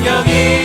성령이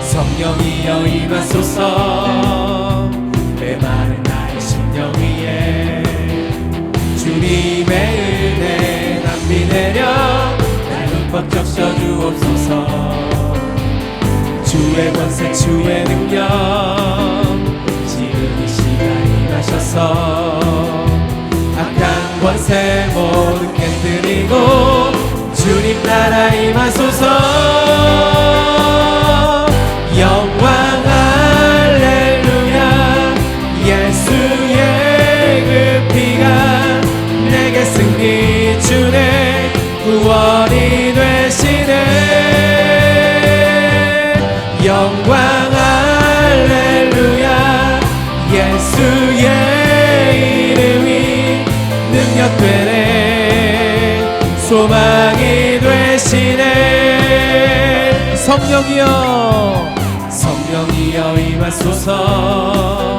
성령이여 임하소서. 메마른 나의 심령 위에 주님의 은혜 남비 내려 날 흠뻑 적셔 주옵소서. 주의 권세 주의 능력 지금 이 시간 임하셔서 악한 권세 모두 깨뜨리고 주님 나라 임하소서 성령이여. 성령이여 임하소서.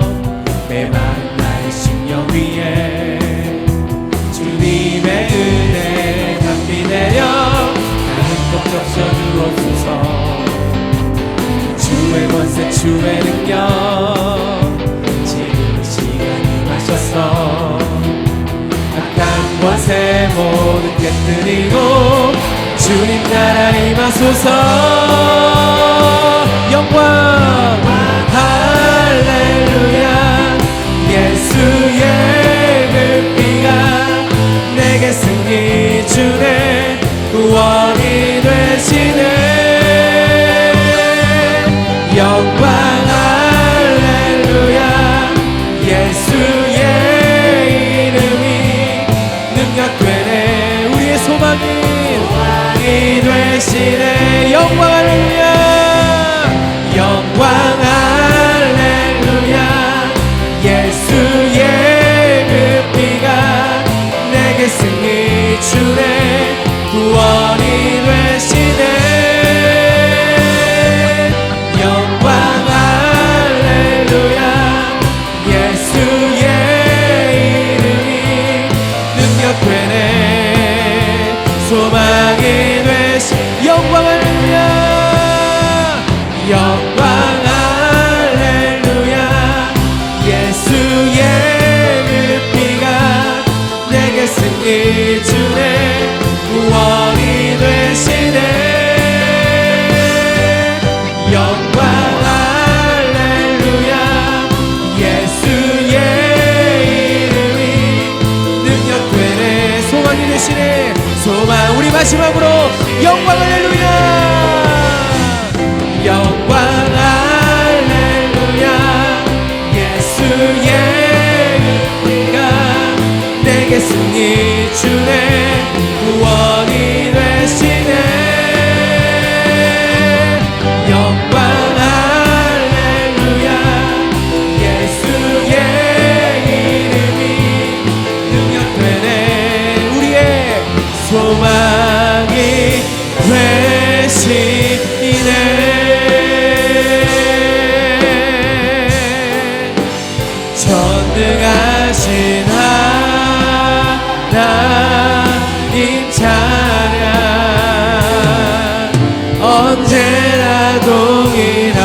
메마른 나의 심령 위에 주님의 은혜 감비 내려 나는 꼭 적셔 주옵소서. 주의 권세 주의 능력 지금 이 시간 임하셔서 악한 권세 모두 깨뜨리고 주님 나라 임하소서. 영광 마지막으로 영광 할렐루야 영광 할렐루야. 예수의 은혜가 내게 승리 언제나 동일하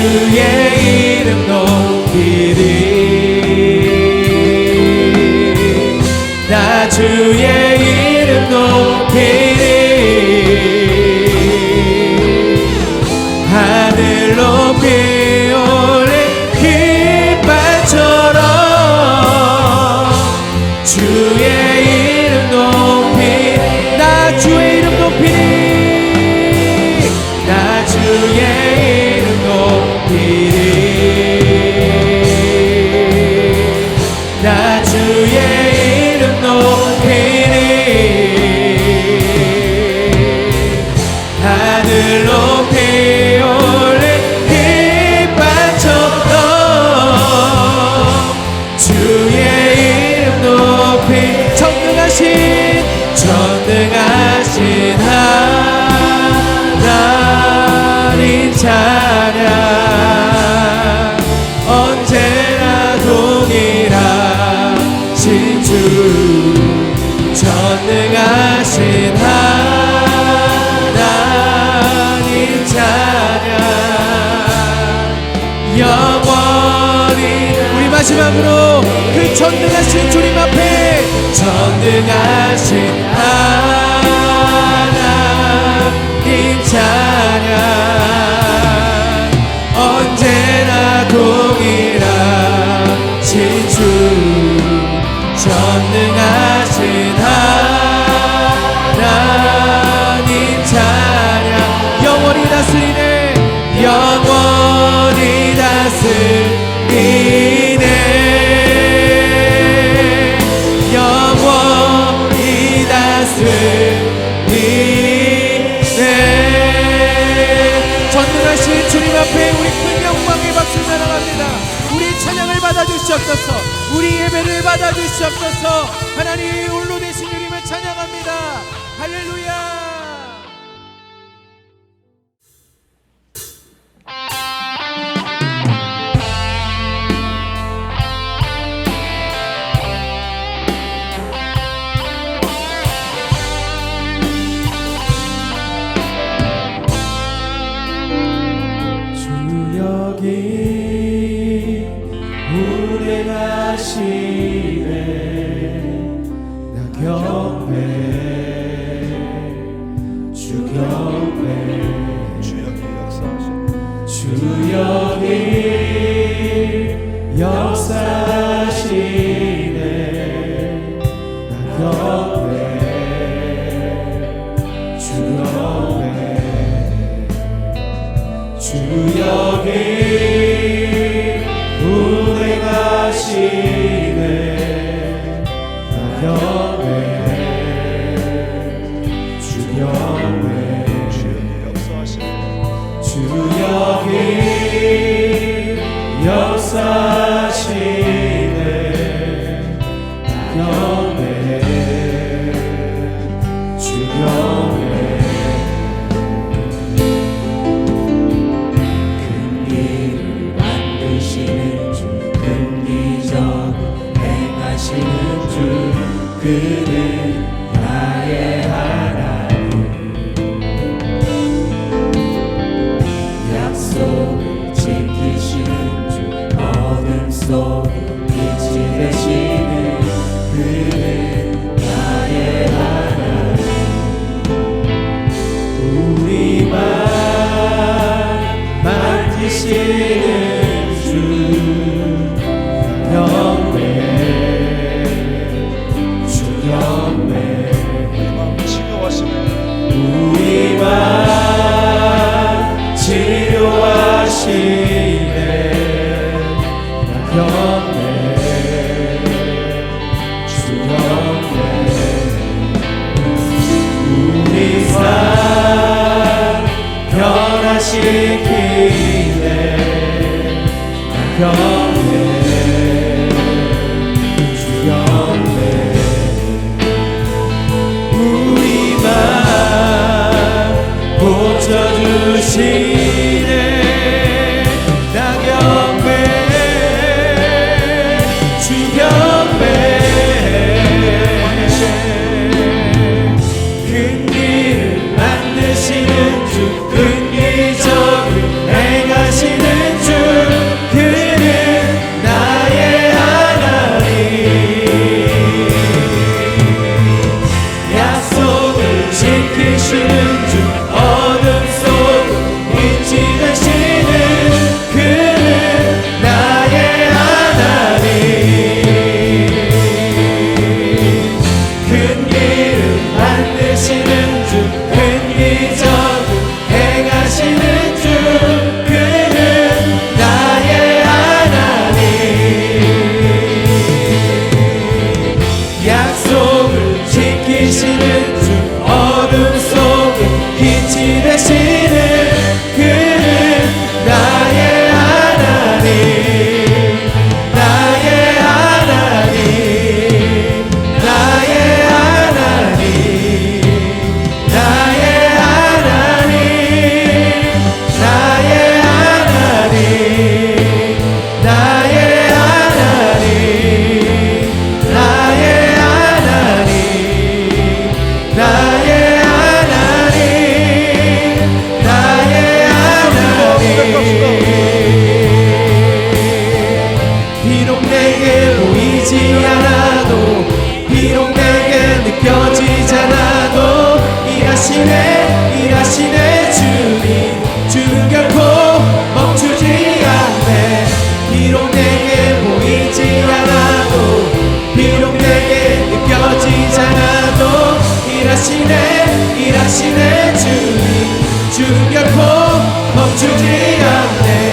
주의 이름 높이리 마지막으로 그 전능하신 주님 앞에 전능하신 하나님 찬양. 언제나 동일하신 주 전능하신 주시옵소서. 우리 예배를 받아 주시옵소서. 하나님 홀로 되신 주님을 찬양합니다. 할렐루야. 역사하시네 주 여. I am. see. 결코 멈추지 않네.